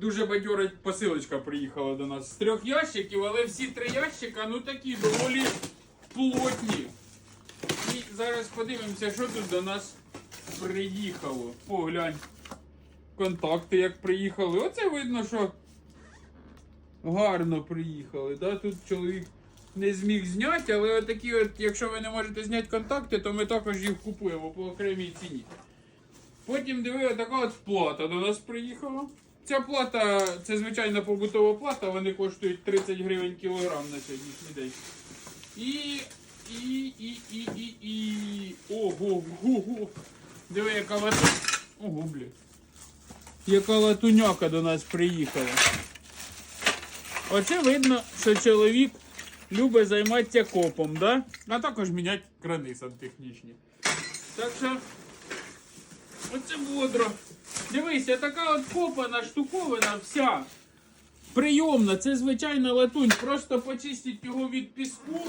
дуже бадьора посилочка приїхала до нас з трьох ящиків, але всі три ящика ну такі доволі плотні. І зараз подивимося, що тут до нас приїхало. Поглянь. Контакти як приїхали. Оце видно, що гарно приїхали. Да? Тут чоловік не зміг зняти, але отакі от, якщо ви не можете зняти контакти, то ми також їх купуємо по окремій ціні. Потім диви, така от плата до нас приїхала. Ця плата, це звичайна побутова плата, вони коштують 30 гривень кілограм на сьогоднішній день. І. І. І. І. І. І. Ого, ого. Диви, яка лату. Ого, блядь. Яка латуняка до нас приїхала. Оце видно, що чоловік любить займатися копом, да? а також міняти крани сантехнічні. Так що, оце бодро. Дивися, така от копана штуковина вся. Прийомна, це звичайна латунь. Просто почистіть його від піску.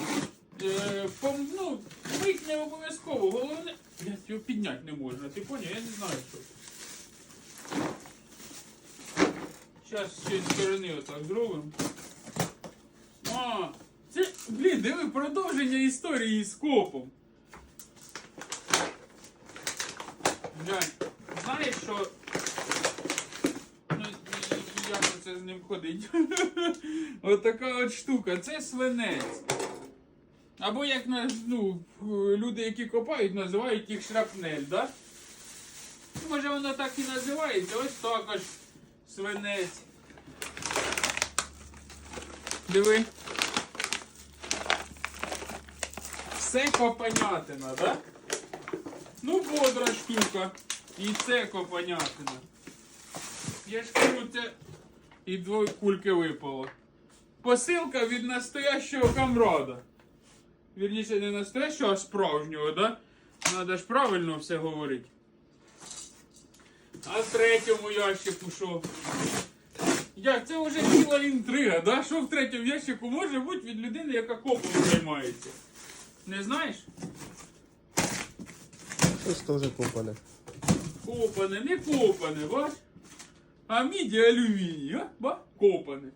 Е, пом- ну, мить не обов'язково. Головне. Блядь, його підняти не можна. Ти поняв? Я не знаю, що. Зараз цієї сторони отак зробимо. А, це, блін, диви, продовження історії з копом. Глянь, знаєш, що. Ну, як це з ним ходить? Отака от штука. Це свинець. Або як ну, люди, які копають, називають їх шрапнель, да? Може воно так і називається, ось також свинець. Диви. Все копанятина, да? Бодра штука. І це копанятина. Я ж кажу, це і двоє кульки випало. Посилка від настоящого камрада. Вірніше, не настоящого, а справжнього, да? Надо ж правильно все говорити. А в третьому ящику що? Як це вже ціла інтрига, да? Що в третьому ящику може бути від людини, яка копом займається? Не знаєш? Щось теж копане. Копане, не копане, бач? А міді алюміній, а? Ба? Копане.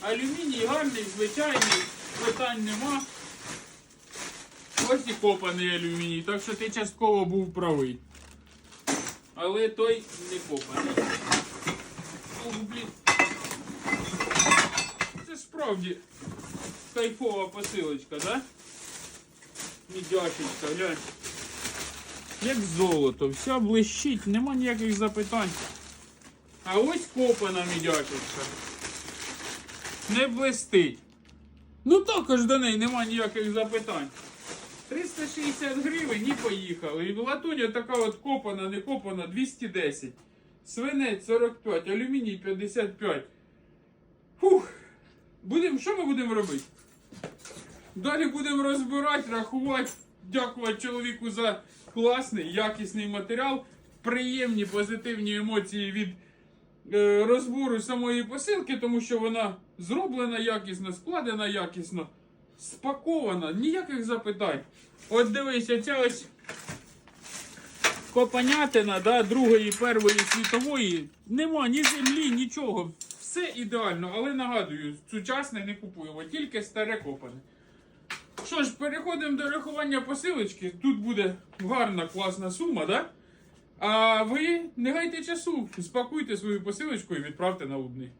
Алюміній гарний, звичайний, питань нема. Ось і копаний алюміній, так що ти частково був правий. Але той не копаний. О, блін. Це справді кайфова посилочка, да? Мідяшечка, глянь. Як золото, вся блищить, нема ніяких запитань. А ось копана мідяшечка. Не блистить. Ну також до неї нема ніяких запитань. 360 гривень і поїхали. І латуня така от копана, не копана 210. Свинець 45, алюміній 55. Фух. Будем, що ми будемо робити? Далі будемо розбирати, рахувати, дякувати чоловіку за класний, якісний матеріал, приємні позитивні емоції від е, розбору самої посилки, тому що вона зроблена якісно, складена якісно, спакована, ніяких запитань. От дивися, ця ось копанятина да, Другої, Першої світової, нема ні землі, нічого. Все ідеально, але нагадую, сучасне не купуємо, тільки старе копане. Що ж, переходимо до рахування посилочки. Тут буде гарна, класна сума, да? А ви не гайте часу, спакуйте свою посилочку і відправте на Лубний.